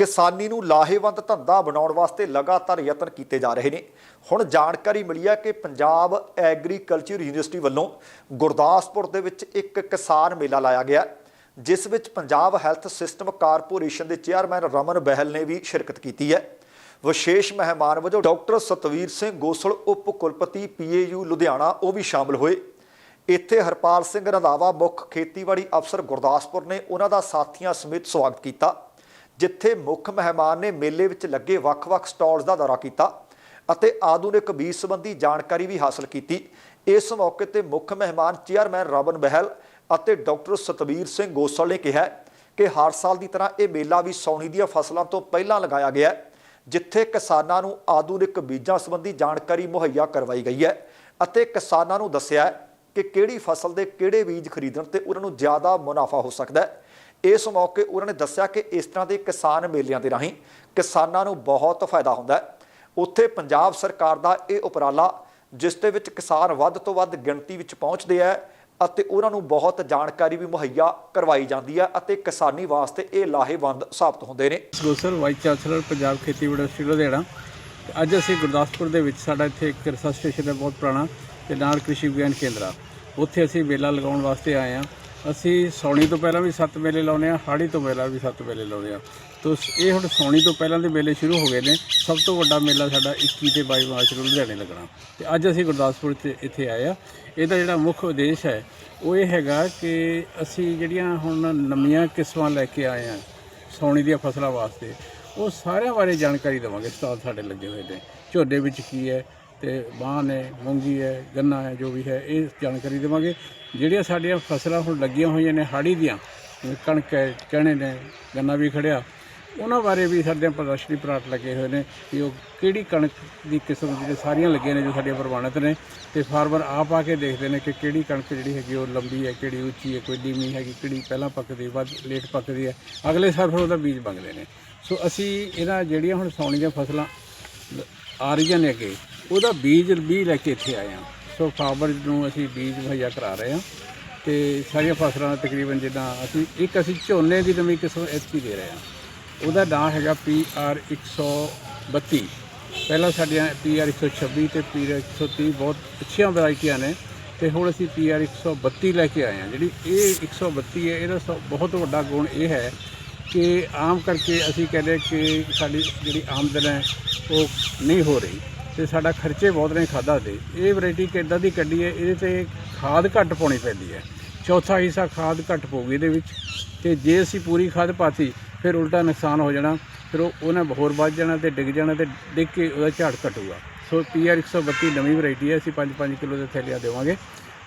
ਕਿਸਾਨੀ ਨੂੰ ਲਾਹੇਵੰਦ ਧੰਦਾ ਬਣਾਉਣ ਵਾਸਤੇ ਲਗਾਤਾਰ ਯਤਨ ਕੀਤੇ ਜਾ ਰਹੇ ਨੇ। ਹੁਣ ਜਾਣਕਾਰੀ ਮਿਲੀ ਹੈ ਕਿ ਪੰਜਾਬ ਐਗਰੀਕਲਚਰ ਯੂਨੀਵਰਸਿਟੀ ਵੱਲੋਂ ਗੁਰਦਾਸਪੁਰ ਦੇ ਵਿੱਚ ਇੱਕ ਕਿਸਾਨ ਮੇਲਾ ਲਾਇਆ ਗਿਆ, ਜਿਸ ਵਿੱਚ ਪੰਜਾਬ ਹੈਲਥ ਸਿਸਟਮ ਕਾਰਪੋਰੇਸ਼ਨ ਦੇ ਚੇਅਰਮੈਨ ਰਮਨ ਬਹਿਲ ਨੇ ਵੀ ਸ਼ਿਰਕਤ ਕੀਤੀ ਹੈ। ਵਿਸ਼ੇਸ਼ ਮਹਿਮਾਨ ਵਜੋਂ ਡਾਕਟਰ ਸਤਵੀਰ ਸਿੰਘ ਗੋਸਲ, ਉਪ ਕੁਲਪਤੀ ਪੀਏਯੂ ਲੁਧਿਆਣਾ, ਉਹ ਵੀ ਸ਼ਾਮਲ ਹੋਏ। ਇੱਥੇ ਹਰਪਾਲ ਸਿੰਘ ਰੰਧਾਵਾ, ਮੁੱਖ ਖੇਤੀਬਾੜੀ ਅਫਸਰ ਗੁਰਦਾਸਪੁਰ ਨੇ ਉਹਨਾਂ ਦਾ ਸਾਥੀਆਂ ਸਮੇਤ ਸਵਾਗਤ ਕੀਤਾ। ਜਿੱਥੇ ਮੁੱਖ ਮਹਿਮਾਨ ਨੇ ਮੇਲੇ ਵਿੱਚ ਲੱਗੇ ਵੱਖ-ਵੱਖ ਸਟਾਲਸ ਦਾ ਦੌਰਾ ਕੀਤਾ ਅਤੇ ਆਧੁਨਿਕ ਬੀਜ ਸੰਬੰਧੀ ਜਾਣਕਾਰੀ ਵੀ ਹਾਸਲ ਕੀਤੀ। ਇਸ ਮੌਕੇ ਤੇ ਮੁੱਖ ਮਹਿਮਾਨ ਚੇਅਰਮੈਨ ਰਬਨ ਬਹਿਲ ਅਤੇ ਡਾਕਟਰ ਸਤਵੀਰ ਸਿੰਘ ਗੋਸਲ ਨੇ ਕਿਹਾ ਕਿ ਹਰ ਸਾਲ ਦੀ ਤਰ੍ਹਾਂ ਇਹ ਮੇਲਾ ਵੀ ਸੌਣੀ ਦੀਆਂ ਫਸਲਾਂ ਤੋਂ ਪਹਿਲਾਂ ਲਗਾਇਆ ਗਿਆ ਜਿੱਥੇ ਕਿਸਾਨਾਂ ਨੂੰ ਆਧੁਨਿਕ ਬੀਜਾਂ ਸੰਬੰਧੀ ਜਾਣਕਾਰੀ ਮੁਹੱਈਆ ਕਰਵਾਈ ਗਈ ਹੈ ਅਤੇ ਕਿਸਾਨਾਂ ਨੂੰ ਦੱਸਿਆ ਕਿ ਕਿਹੜੀ ਫਸਲ ਦੇ ਕਿਹੜੇ ਬੀਜ ਖਰੀਦਣ ਤੇ ਉਹਨਾਂ ਨੂੰ ਜ਼ਿਆਦਾ ਮੁਨਾਫਾ ਹੋ ਸਕਦਾ ਹੈ। ਇਸ ਮੌਕੇ ਉਹਨਾਂ ਨੇ ਦੱਸਿਆ ਕਿ ਇਸ ਤਰ੍ਹਾਂ ਦੇ ਕਿਸਾਨ ਮੇਲਿਆਂ ਦੇ ਰਾਹੀਂ ਕਿਸਾਨਾਂ ਨੂੰ ਬਹੁਤ ਫਾਇਦਾ ਹੁੰਦਾ ਹੈ। ਉੱਥੇ ਪੰਜਾਬ ਸਰਕਾਰ ਦਾ ਇਹ ਉਪਰਾਲਾ ਜਿਸ ਦੇ ਵਿੱਚ ਕਿਸਾਨ ਵੱਧ ਤੋਂ ਵੱਧ ਗਿਣਤੀ ਵਿੱਚ ਪਹੁੰਚਦੇ ਆ ਅਤੇ ਉਹਨਾਂ ਨੂੰ ਬਹੁਤ ਜਾਣਕਾਰੀ ਵੀ ਮੁਹੱਈਆ ਕਰਵਾਈ ਜਾਂਦੀ ਹੈ ਅਤੇ ਕਿਸਾਨੀ ਵਾਸਤੇ ਇਹ ਲਾਹੇਵੰਦ ਸਾਬਤ ਹੁੰਦੇ ਨੇ। ਗੋਸਰ ਵਾਈਸ ਚਾਂਸਲਰ ਪੰਜਾਬ ਖੇਤੀ ਯੂਨੀਵਰਸਿਟੀ ਲੁਧਿਆਣਾ। ਅੱਜ ਅਸੀਂ ਗੁਰਦਾਸਪੁਰ ਦੇ ਵਿੱਚ ਸਾਡਾ ਇੱਥੇ ਇੱਕ ਰਿਸਰਚ ਸਟੇਸ਼ਨ ਹੈ ਬਹੁਤ ਪੁਰਾਣਾ ਤੇ ਨਾਲ ਕ੍ਰਿਸ਼ੀ ਵਿਗਿਆਨ ਕੇਂਦਰ ਆ। ਉੱਥੇ ਅਸੀਂ ਮੇਲਾ ਲਗਾਉਣ ਵਾਸਤੇ ਆਏ ਆ ਅਸੀਂ ਸੌਣੀ ਤੋਂ ਪਹਿਲਾਂ ਵੀ ਸੱਤ ਮੇਲੇ ਲਾਉਂਦੇ ਆ ਹਾੜੀ ਤੋਂ ਪਹਿਲਾਂ ਵੀ ਸੱਤ ਮੇਲੇ ਲਾਉਂਦੇ ਆ ਤੋ ਇਹ ਹੁਣ ਸੌਣੀ ਤੋਂ ਪਹਿਲਾਂ ਦੇ ਮੇਲੇ ਸ਼ੁਰੂ ਹੋ ਗਏ ਨੇ। ਸਭ ਤੋਂ ਵੱਡਾ ਮੇਲਾ ਸਾਡਾ 21 ਤੇ 22 ਮਾਰਚ ਨੂੰ ਲੁਧਿਆਣੇ ਲੱਗਣਾ। ਤੇ ਅੱਜ ਅਸੀਂ ਗੁਰਦਾਸਪੁਰ 'ਚ ਇੱਥੇ ਆਏ ਆ ਇਹਦਾ ਜਿਹੜਾ ਮੁੱਖ ਉਦੇਸ਼ ਹੈ, ਉਹ ਇਹ ਹੈਗਾ ਕਿ ਅਸੀਂ ਜਿਹੜੀਆਂ ਹੁਣ ਨਵੀਆਂ ਕਿਸਮਾਂ ਲੈ ਕੇ ਆਏ ਆ ਸੌਣੀ ਦੀਆਂ ਫਸਲਾਂ ਵਾਸਤੇ, ਉਹ ਸਾਰਿਆਂ ਬਾਰੇ ਜਾਣਕਾਰੀ ਦੇਵਾਂਗੇ। ਸਟਾਲ ਸਾਡੇ ਲੱਗੇ ਹੋਏ ਨੇ। ਝੋਨੇ ਵਿੱਚ ਕੀ ਹੈ ਤੇ ਬਾਣ ਹੈ ਮੂੰਗੀ ਹੈ, ਗੰਨਾ ਹੈ, ਜੋ ਵੀ ਹੈ, ਇਹ ਜਾਣਕਾਰੀ ਦੇਵਾਂਗੇ। ਜਿਹੜੀਆਂ ਸਾਡੀਆਂ ਫਸਲਾਂ ਹੁਣ ਲੱਗੀਆਂ ਹੋਈਆਂ ਨੇ ਹਾੜੀ ਦੀਆਂ ਕਣਕ ਹੈ ਚਣੇ ਨੇ, ਗੰਨਾ ਵੀ ਖੜਿਆ, ਉਹਨਾਂ ਬਾਰੇ ਵੀ ਸਾਡੇ ਪ੍ਰਦਰਸ਼ਨੀ ਪਲਾਟ ਲੱਗੇ ਹੋਏ ਨੇ ਕਿ ਉਹ ਕਿਹੜੀ ਕਣਕ ਦੀ ਕਿਸਮ ਜਿਹੜੇ ਸਾਰੀਆਂ ਲੱਗੀਆਂ ਨੇ ਜੋ ਸਾਡੀਆਂ ਪ੍ਰਵਾਨਿਤ ਨੇ। ਤੇ ਫਾਰਮਰ ਆਪ ਆ ਕੇ ਦੇਖਦੇ ਨੇ ਕਿ ਕਿਹੜੀ ਕਣਕ ਜਿਹੜੀ ਹੈਗੀ ਉਹ ਲੰਬੀ ਹੈ, ਕਿਹੜੀ ਉੱਚੀ ਹੈ, ਕੋਈ ਡੀਮੀ ਹੈਗੀ, ਕਿਹੜੀ ਪਹਿਲਾਂ ਪੱਕਦੀ, ਵੱਧ ਲੇਟ ਪੱਕਦੀ ਹੈ। ਅਗਲੇ ਸਾਲ ਫਿਰ ਉਹਦਾ ਬੀਜ ਮੰਗਦੇ ਨੇ। ਸੋ ਅਸੀਂ ਇਹਨਾਂ ਜਿਹੜੀਆਂ ਹੁਣ ਸੌਣੀ ਦੀਆਂ ਫਸਲਾਂ ਲ- ਆ ਰਹੀਆਂ ਨੇ ਅੱਗੇ ਉਹਦਾ ਬੀਜ ਵੀ ਲੈ ਕੇ ਇੱਥੇ ਆਏ ਹਾਂ। ਸੋ ਫਾਰਮਰ ਨੂੰ ਅਸੀਂ ਬੀਜ ਮੁਹੱਈਆ ਕਰਾ ਰਹੇ ਹਾਂ ਤੇ ਸਾਰੀਆਂ ਫਸਲਾਂ ਤਕਰੀਬਨ ਜਿੱਦਾਂ ਅਸੀਂ ਇੱਕ ਅਸੀਂ ਝੋਨੇ ਦੀ ਨਵੀਂ ਕਿਸਮ ਐਚਪੀ ਦੇ ਰਹੇ ਹਾਂ। ਉਹਦਾ ਨਾਂ ਹੈਗਾ PR 132 ਪਹਿਲਾਂ ਸਾਡੀਆਂ PR 126 ਤੇ PR 130 ਬਹੁਤ ਅੱਛੀਆਂ ਵੈਰਾਈਟੀਆਂ ਨੇ ਤੇ ਹੁਣ ਅਸੀਂ PR 132 ਲੈ ਕੇ ਆਏ ਹਾਂ। ਜਿਹੜੀ ਇਹ 132 ਹੈ, ਇਹਦਾ ਸਭ- ਬਹੁਤ ਵੱਡਾ ਗੁਣ ਇਹ ਹੈ ਕਿ ਆਮ ਕਰਕੇ ਅਸੀਂ ਕਹਿੰਦੇ ਕਿ ਸਾਡੀ ਜਿਹੜੀ ਆਮਦਨ ਹੈ ਉਹ ਨਹੀਂ ਹੋ ਰਹੀ। ਤੇ ਸਾਡਾ ਖਰਚੇ ਬਹੁਤ ਨੇ ਖਾਦਾਂ 'ਤੇ। ਇਹ ਵੈਰਾਈਟੀ ਕਿੱਦਾਂ ਦੀ ਕੱਢੀ ਹੈ, ਇਹਦੇ ਤੇ ਖਾਦ ਘੱਟ ਪਾਉਣੀ ਪੈਂਦੀ ਹੈ। ਚੌਥਾ ਹਿੱਸਾ ਖਾਦ ਘੱਟ ਪਊਗੀ ਇਹਦੇ ਵਿੱਚ। ਤੇ ਜੇ ਅਸੀਂ ਪੂਰੀ ਖਾਦ ਪਾਤੀ, ਫਿਰ ਉਲਟਾ ਨੁਕਸਾਨ ਹੋ ਜਾਣਾ, ਫਿਰ ਉਹ ਉਹਨੇ ਹੋਰ ਵੱਧ ਜਾਣਾ ਤੇ ਡਿੱਗ ਜਾਣਾ ਤੇ ਡਿੱਗ ਕੇ ਉਹਦਾ ਝਾੜ ਘਟੂਗਾ। ਸੋ ਪੀਆਰ 132 ਨਵੀਂ ਵੈਰਾਈਟੀ ਹੈ, ਅਸੀਂ 5-5 ਕਿਲੋ ਦੇ ਥੈਲੀਆਂ ਦੇਵਾਂਗੇ।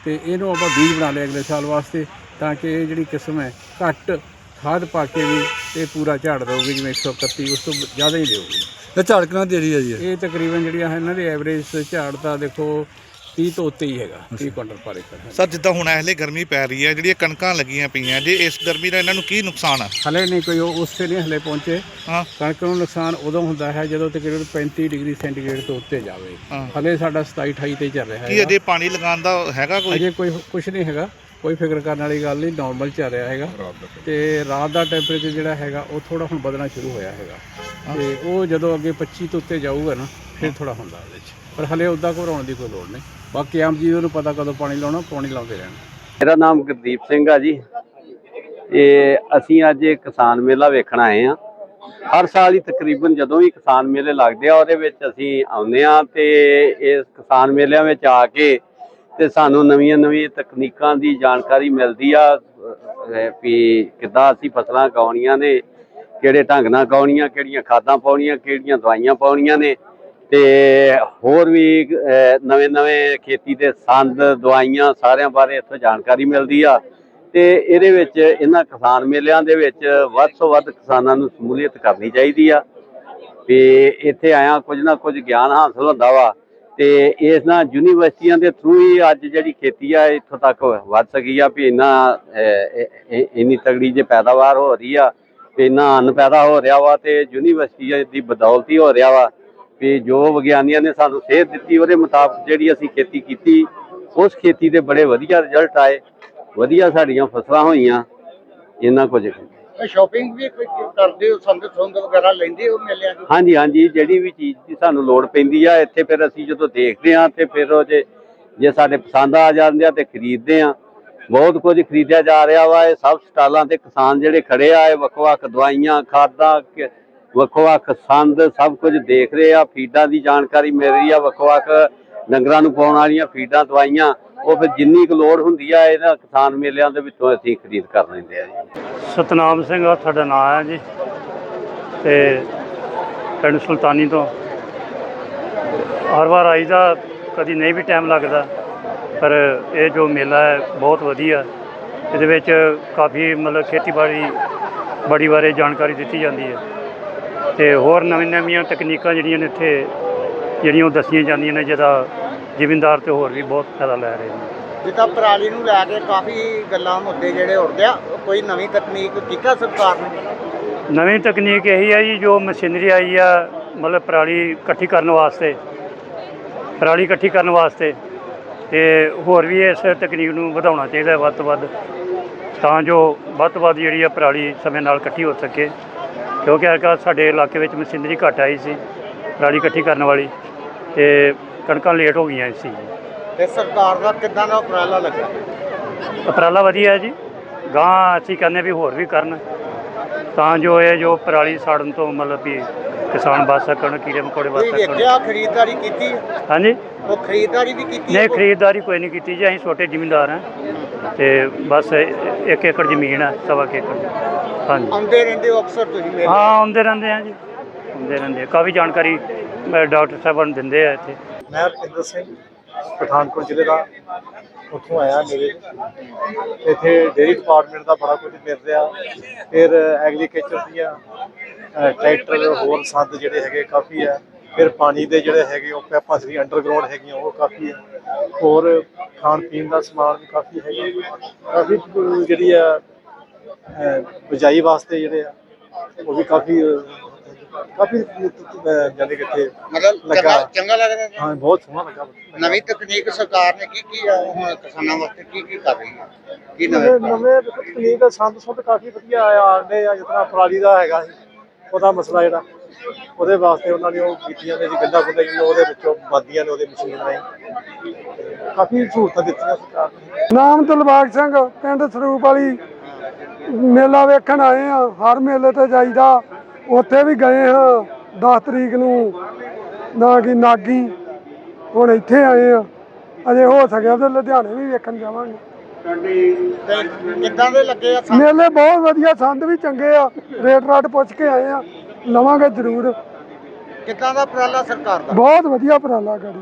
ਤੇ ਇਹਨੂੰ ਆਪਾਂ ਬੀਜ ਬਣਾ ਲਿਆ ਅਗਲੇ ਸਾਲ ਵਾਸਤੇ, ਤਾਂ ਕਿ ਇਹ ਜਿਹੜੀ ਕਿਸਮ ਹੈ, ਘੱਟ ਖਾਦ ਪਾ ਕੇ ਵੀ ਇਹ ਪੂਰਾ ਝਾੜ ਦੇਊਗੀ, ਜਿਵੇਂ 131 ਉਸ ਤੋਂ ਜ਼ਿਆਦਾ ਹੀ ਦੇਊਗੀ। ਇਹ ਝਾੜਕਣਾ ਦੀ ਏਰੀਆ ਜੀ ਇਹ। ਤਕਰੀਬਨ ਜਿਹੜੀਆਂ ਹੈ ਇਹਨਾਂ ਦੇ ਐਵਰੇਜ ਝਾੜ ਤਾਂ ਦੇਖੋ 30 ਤੋਂ ਉੱਤੇ ਹੀ ਹੈਗਾ 30 ਕੁਇੰਟਲ ਪਰ ਏਕੜ ਹੈ। ਸਰ ਜਿੱਦਾਂ ਹੁਣ ਇਹਲੇ ਗਰਮੀ ਪੈ ਰਹੀ ਹੈ ਜਿਹੜੀਆਂ ਕਣਕਾਂ ਲੱਗੀਆਂ ਪਈਆਂ ਜੇ ਇਸ ਗਰਮੀ ਦਾ ਇਹਨਾਂ ਨੂੰ ਕੀ ਨੁਕਸਾਨ ਆ? ਹਲੇ ਨਹੀਂ ਕੋਈ ਉਹ ਉਸ ਤੇ ਨਹੀਂ ਹਲੇ ਪਹੁੰਚੇ। ਹਾਂ। ਕਣਕ ਨੂੰ ਨੁਕਸਾਨ ਉਦੋਂ ਹੁੰਦਾ ਹੈ ਜਦੋਂ ਤਕਰੀਬਨ 35 ਡਿਗਰੀ ਸੈਂਟੀਗ੍ਰੇਡ ਤੋਂ ਉੱਤੇ ਜਾਵੇ। ਹਾਂ। ਹਲੇ ਸਾਡਾ 27 28 ਤੇ ਚੱਲ ਰਿਹਾ ਕੀ ਹੈ ਅਜੇ ਪਾਣੀ ਲਗਾਉਣ ਦਾ ਹੈਗਾ ਕੋਈ? ਅਜੇ ਕੋਈ ਕੁਝ ਨਹੀਂ ਹੈਗਾ। ਕੋਈ ਫਿਕਰ ਕਰਨ ਵਾਲੀ ਗੱਲ ਨਹੀਂ ਨਾਰਮਲ ਚੱਲ ਰਿਹਾ ਹੈਗਾ। ਤੇ ਰਾਤ ਦਾ ਟੈਂਪਰੇਚਰ ਜਿਹੜਾ ਹੈਗਾ ਉਹ ਥੋੜਾ ਹੁਣ ਵਧਣਾ ਸ਼ੁਰੂ ਹੋਇਆ ਹੈਗਾ। ਤੇ ਉਹ ਜਦੋਂ ਅੱਗੇ 25 ਤੋਂ ਉੱਤੇ ਜਾਊਗਾ ਨਾ ਫਿਰ ਥੋੜਾ ਹੁੰਦਾ ਉਹਦੇ ਵਿੱਚ। ਪਰ ਹਲੇ ਉਦਾਂ ਘਬਰਾਉਣ ਦੀ ਕੋਈ ਲੋੜ ਨਹੀਂ। ਬਾਕੀ ਆਮ ਜੀ ਨੂੰ ਪਤਾ ਕਦੋਂ ਪਾਣੀ ਲਾਉਣਾ ਪਾਣੀ ਲਾਉਂਦੇ ਰਹਿਣਾ। ਮੇਰਾ ਨਾਮ ਗੁਰਦੀਪ ਸਿੰਘ ਆ ਜੀ। ਇਹ ਅਸੀਂ ਅੱਜ ਇਹ ਕਿਸਾਨ ਮੇਲਾ ਵੇਖਣ ਆਏ ਆ ਹਰ ਸਾਲ ਹੀ ਤਕਰੀਬਨ ਜਦੋਂ ਵੀ ਕਿਸਾਨ ਮੇਲੇ ਲੱਗਦੇ ਆ ਉਹਦੇ ਵਿੱਚ ਅਸੀਂ ਆਉਂਦੇ ਆ ਤੇ ਇਸ ਕਿਸਾਨ ਮੇਲਿਆਂ ਵਿੱਚ ਆ ਕੇ ਤੇ ਸਾਨੂੰ ਨਵੀਆਂ ਨਵੀਆਂ ਤਕਨੀਕਾਂ ਦੀ ਜਾਣਕਾਰੀ ਮਿਲਦੀ ਆ ਵੀ ਕਿੱਦਾਂ ਅਸੀਂ ਫਸਲਾਂ ਉਗਾਉਣੀਆਂ ਨੇ, ਕਿਹੜੇ ਢੰਗ ਨਾਲ ਉਗਾਉਣੀਆਂ, ਕਿਹੜੀਆਂ ਖਾਦਾਂ ਪਾਉਣੀਆਂ, ਕਿਹੜੀਆਂ ਦਵਾਈਆਂ ਪਾਉਣੀਆਂ ਨੇ, ਤੇ ਹੋਰ ਵੀ ਨਵੇਂ ਨਵੇਂ ਖੇਤੀ ਦੇ ਸੰਦ, ਦਵਾਈਆਂ ਸਾਰਿਆਂ ਬਾਰੇ ਇੱਥੋਂ ਜਾਣਕਾਰੀ ਮਿਲਦੀ ਆ। ਤੇ ਇਹਦੇ ਵਿੱਚ ਇਹਨਾਂ ਕਿਸਾਨ ਮੇਲਿਆਂ ਦੇ ਵਿੱਚ ਵੱਧ ਤੋਂ ਵੱਧ ਕਿਸਾਨਾਂ ਨੂੰ ਸ਼ਮੂਲੀਅਤ ਕਰਨੀ ਚਾਹੀਦੀ ਆ। ਵੀ ਇੱਥੇ ਆਇਆ ਕੁਝ ਨਾ ਕੁਝ ਗਿਆਨ ਹਾਸਲ ਹੁੰਦਾ ਵਾ ਤੇ ਇਸ ਨਾਲ ਯੂਨੀਵਰਸਿਟੀਆਂ ਦੇ ਥਰੂ ਹੀ ਅੱਜ ਜਿਹੜੀ ਖੇਤੀ ਆ, ਇੱਥੋਂ ਤੱਕ ਵੱਧ ਸਕੀ ਆ ਵੀ ਇੰਨਾ ਇੰਨੀ ਤਗੜੀ ਜੇ ਪੈਦਾਵਾਰ ਹੋ ਰਹੀ ਆ ਤੇ ਇੰਨਾ ਅੰਨ ਪੈਦਾ ਹੋ ਰਿਹਾ ਵਾ ਤੇ ਯੂਨੀਵਰਸਿਟੀ ਦੀ ਬਦੌਲਤ ਹੀ ਹੋ ਰਿਹਾ ਵਾ, ਵੀ ਜੋ ਵਿਗਿਆਨੀਆਂ ਨੇ ਸਾਨੂੰ ਸੇਧ ਦਿੱਤੀ, ਉਹਦੇ ਮੁਤਾਬਕ ਜਿਹੜੀ ਅਸੀਂ ਖੇਤੀ ਕੀਤੀ, ਉਸ ਖੇਤੀ ਦੇ ਬੜੇ ਵਧੀਆ ਰਿਜ਼ਲਟ ਆਏ, ਵਧੀਆ ਸਾਡੀਆਂ ਫਸਲਾਂ ਹੋਈਆਂ, ਇੰਨਾ ਕੁਝ ਸ਼ਾਪਿੰਗ ਵੀ ਕਰਦੇ ਹੋ, ਸੰਦ ਸੁੰਦ ਵਗੈਰਾ ਲੈਂਦੇ ਹੋ ਮੇਲਿਆਂ ਤੋਂ ਹਾਂਜੀ ਹਾਂਜੀ, ਜਿਹੜੀ ਵੀ ਚੀਜ਼ ਦੀ ਸਾਨੂੰ ਲੋੜ ਪੈਂਦੀ ਆ, ਇੱਥੇ ਫਿਰ ਅਸੀਂ ਜਦੋਂ ਦੇਖਦੇ ਆ ਤੇ ਫਿਰ ਉਹ ਜੇ ਜੇ ਸਾਡੇ ਪਸੰਦ ਆ ਜਾਂਦੇ ਆ ਤੇ ਖਰੀਦਦੇ ਆ ਬਹੁਤ ਕੁਝ ਖਰੀਦਿਆ ਜਾ ਰਿਹਾ ਵਾ, ਇਹ ਸਭ ਸਟਾਲਾਂ ਤੇ ਕਿਸਾਨ ਜਿਹੜੇ ਖੜੇ ਆ, ਇਹ ਵੱਖ-ਵੱਖ ਦਵਾਈਆਂ, ਖਾਦਾਂ ਵੱਖ-ਵੱਖ ਸੰਦ ਸਭ ਕੁਝ ਦੇਖ ਰਹੇ ਆ, ਫੀਡਾਂ ਦੀ ਜਾਣਕਾਰੀ ਮਿਲ ਰਹੀ ਆ, ਵੱਖ-ਵੱਖ ਡੰਗਰਾਂ ਨੂੰ ਪਾਉਣ ਵਾਲੀਆਂ ਫੀਡਾਂ, ਦਵਾਈਆਂ, ਉਹ ਫਿਰ ਜਿੰਨੀ ਕੁ ਲੋੜ ਹੁੰਦੀ ਆ ਇਹਦਾ ਕਿਸਾਨ ਮੇਲਿਆਂ ਦੇ ਵਿੱਚੋਂ ਅਸੀਂ ਖਰੀਦ ਕਰ ਲੈਂਦੇ ਆ ਜੀ। ਸਤਨਾਮ ਸਿੰਘ ਆ ਸਾਡਾ ਨਾਮ ਹੈ ਜੀ। ਤੇ ਪਿੰਡ ਸੁਲਤਾਨੀ ਤੋਂ। ਹਰ ਵਾਰ ਆਈਦਾ, ਕਦੀ ਨਹੀਂ ਵੀ ਟਾਈਮ ਲੱਗਦਾ, ਪਰ ਇਹ ਜੋ ਮੇਲਾ ਹੈ, ਬਹੁਤ ਵਧੀਆ। ਇਹਦੇ ਵਿੱਚ ਕਾਫੀ ਮਤਲਬ ਖੇਤੀਬਾੜੀ, ਬੜੀ ਬਾਰੇ ਜਾਣਕਾਰੀ ਦਿੱਤੀ ਜਾਂਦੀ ਹੈ। ਤੇ ਹੋਰ ਨਵੀਂ ਨਵੀਆਂ ਤਕਨੀਕਾਂ ਜਿਹੜੀਆਂ ਨੇ ਇੱਥੇ ਜਿਹੜੀਆਂ ਉਹ ਦੱਸੀਆਂ ਜਾਂਦੀਆਂ ਨੇ ਜਿਹਦਾ ਜ਼ਿਮੀਂਦਾਰ ਤੇ ਹੋਰ ਵੀ ਬਹੁਤ ਫਾਇਦਾ ਲੈ ਰਹੇ ਨੇ। ਜਿੱਦਾਂ ਪਰਾਲੀ ਨੂੰ ਲੈ ਕੇ ਕਾਫੀ ਗੱਲਾਂ ਮੁੱਦੇ ਜਿਹੜੇ ਉੱਠਦੇ ਆ ਕੋਈ ਨਵੀਂ ਤਕਨੀਕ ਕੀਤਾ ਸਰਕਾਰ ਨੇ? ਨਵੀਂ ਤਕਨੀਕ ਇਹੀ ਹੈ ਜੀ ਜੋ ਮਸ਼ੀਨਰੀ ਆਈ ਆ ਮਤਲਬ ਪਰਾਲੀ ਇਕੱਠੀ ਕਰਨ ਵਾਸਤੇ ਪਰਾਲੀ ਇਕੱਠੀ ਕਰਨ ਵਾਸਤੇ ਤੇ ਹੋਰ ਵੀ ਇਸ ਤਕਨੀਕ ਨੂੰ ਵਧਾਉਣਾ ਚਾਹੀਦਾ ਵੱਧ ਤੋਂ ਵੱਧ ਤਾਂ ਜੋ ਵੱਧ ਤੋਂ ਵੱਧ ਜਿਹੜੀ ਆ ਪਰਾਲੀ ਸਮੇਂ ਨਾਲ ਇਕੱਠੀ ਹੋ ਸਕੇ ਕਿਉਂਕਿ ਅੱਜ ਸਾਡੇ ਇਲਾਕੇ ਵਿੱਚ ਮਸ਼ੀਨਰੀ ਘੱਟ ਆਈ ਸੀ ਪਰਾਲੀ ਇਕੱਠੀ ਕਰਨ ਵਾਲੀ। ਤੇ ਕਣਕਾਂ ਲੇਟ ਹੋ ਗਈਆਂ ਸੀ। ਤੇ ਸਰਕਾਰ ਦਾ ਕਿੱਦਾਂ ਦਾ ਉਪਰਾਲਾ ਲੱਗਾ? ਉਪਰਾਲਾ ਵਧੀਆ ਜੀ। ਗਾਂ ਅਸੀਂ ਕਹਿੰਦੇ ਵੀ ਹੋਰ ਵੀ ਕਰਨ। ਤਾਂ ਜੋ ਇਹ ਜੋ ਪਰਾਲੀ ਸਾੜਨ ਤੋਂ ਮਤਲਬ ਵੀ ਕਿਸਾਨ ਬਚ ਸਕਣ ਕੀੜੇ ਮਕੌੜੇ ਬਚ ਕੋਈ ਸਕਣ। ਵੇਖਿਆ ਖਰੀਦਦਾਰੀ ਕੀਤੀ? ਹਾਂਜੀ। ਉਹ ਖਰੀਦਦਾਰੀ ਵੀ ਕੀਤੀ ਨਹੀਂ ਖਰੀਦਦਾਰੀ ਕੋਈ ਨਹੀਂ ਕੀਤੀ ਜੀ। ਅਸੀਂ ਛੋਟੇ ਜ਼ਿਮੀਂਦਾਰ ਹਾਂ ਤੇ ਬਸ ਇੱਕ ਏਕੜ ਜ਼ਮੀਨ ਹੈ ਸਵਾ ਕੁ ਏਕੜ। ਹਾਂਜੀ। ਆਉਂਦੇ ਰਹਿੰਦੇ ਹੋ ਅਕਸਰ ਤੁਸੀਂ ਮੇਰੇ ਹਾਂ ਆਉਂਦੇ ਰਹਿੰਦੇ ਆ ਜੀ। ਆਉਂਦੇ ਰਹਿੰਦੇ। ਕਾਫੀ ਜਾਣਕਾਰੀ ਡਾਕਟਰ ਸਾਹਿਬਾਨ ਦਿੰਦੇ ਆ ਇੱਥੇ। ਮੈਂ ਰਪਿੰਦਰ ਸਿੰਘ ਪਠਾਨਕੋਟ ਜ਼ਿਲ੍ਹੇ ਦਾ ਉੱਥੋਂ ਆਇਆ ਮੇਰੇ। ਇੱਥੇ ਡੇਰੀ ਡਿਪਾਰਟਮੈਂਟ ਦਾ ਬੜਾ ਕੁਝ ਮਿਲ ਰਿਹਾ। ਫਿਰ ਐਗਰੀਕਲਚਰ ਦੀਆਂ ਟਰੈਕਟਰ ਹੋਰ ਸੰਦ ਜਿਹੜੇ ਹੈਗੇ ਕਾਫੀ ਆ। ਫਿਰ ਪਾਣੀ ਦੇ ਜਿਹੜੇ ਹੈਗੇ ਉਹ ਪੈਪਾਂ ਸੀ ਅੰਡਰਗਰਾਉਂਡ ਹੈਗੀਆਂ ਉਹ ਕਾਫੀ ਹੈ ਹੋਰ ਖਾਣ ਪੀਣ ਦਾ ਸਮਾਨ ਵੀ ਕਾਫੀ ਹੈਗਾ। ਕਾਫੀ ਜਿਹੜੀ ਆ ਅਹ, ਬਿਜਾਈ ਵਾਸਤੇ ਜਿਹੜੇ ਆ ਉਹ ਵੀ ਕਾਫੀ ਕਾਫੀ ਅਹ, ਜਾਣੀ ਕਿ ਇੱਥੇ ਮਤਲਬ ਲੱਗਾ। ਚੰਗਾ ਚੰਗਾ? ਹਾਂ ਬਹੁਤ ਸੋਹਣਾ ਲੱਗਾ। ਨਵੀਂ ਤਕਨੀਕ ਸਰਕਾਰ ਨੇ ਕੀ ਕੀ ਆ ਹੁਣ ਕਿਸਾਨਾਂ ਵਾਸਤੇ ਕੀ ਕੀ ਕਰ ਰਹੀ ਹੈ? ਕੀ ਨਵੇਂ ਨਵੇਂ ਨਵੇਂ ਤਕਨੀਕ ਦਾ ਸੰਦ ਸੁੰਦ ਕਾਫੀ ਵਧੀਆ ਆਉਂਦੇ ਆ ਜਿਤਨਾ ਪਰਾਲੀ ਦਾ ਹੈਗਾ ਸੀ। ਉਹਦਾ ਮਸਲਾ ਜਿਹੜਾ ਉਹਦੇ ਵਾਸਤੇ ਉਹਨਾਂ ਨੇ ਉਹ ਕੀਤੀਆਂ ਨੇ ਜੀ ਗੱਲਾਂ ਗੁੱਲਾਂ ਜਿਹੜੀਆਂ ਉਹਦੇ ਵਿੱਚੋਂ ਬਣਦੀਆਂ ਨੇ ਉਹਦੇ ਮਸ਼ੀਨ ਰਾਹੀਂ ਕਾਫੀ ਸਹੂਲਤਾਂ ਦਿੱਤੀਆਂ ਸਰਕਾਰ ਨੇ। ਨਾਮ ਦਿਲਬਾਗ ਸਿੰਘ ਪਿੰਡ ਸਰੂਪ ਵਾਲੀ ਮੇਲਾ ਵੇਖਣ ਆਏ ਆ ਹਰ ਮੇਲੇ ਤੇ ਜਾਈਦਾ। ਉੱਥੇ ਵੀ ਗਏ ਹਾਂ 10 ਤਰੀਕ ਨੂੰ ਨਾ ਕਿ ਨਾਗੀ। ਹੁਣ ਇੱਥੇ ਆਏ ਆ ਅਜੇ ਹੋ ਸਕਿਆ ਤੇ ਲੁਧਿਆਣੇ ਵੀ ਵੇਖਣ ਜਾਵਾਂਗੇ। ਕਿੱਦਾਂ ਦੇ ਲੱਗੇ ਆ? ਮੇਲੇ ਬਹੁਤ ਵਧੀਆ ਸੰਦ ਵੀ ਚੰਗੇ ਆ। ਰੇਟ ਰਾਟ ਪੁੱਛ ਕੇ ਆਏ ਆ ਲਵਾਂਗੇ ਜ਼ਰੂਰ। ਕਿੱਦਾਂ ਦਾ ਉਪਰਾਲਾ ਸਰਕਾਰ ਦਾ? ਬਹੁਤ ਵਧੀਆ ਉਪਰਾਲਾ ਕਰੀ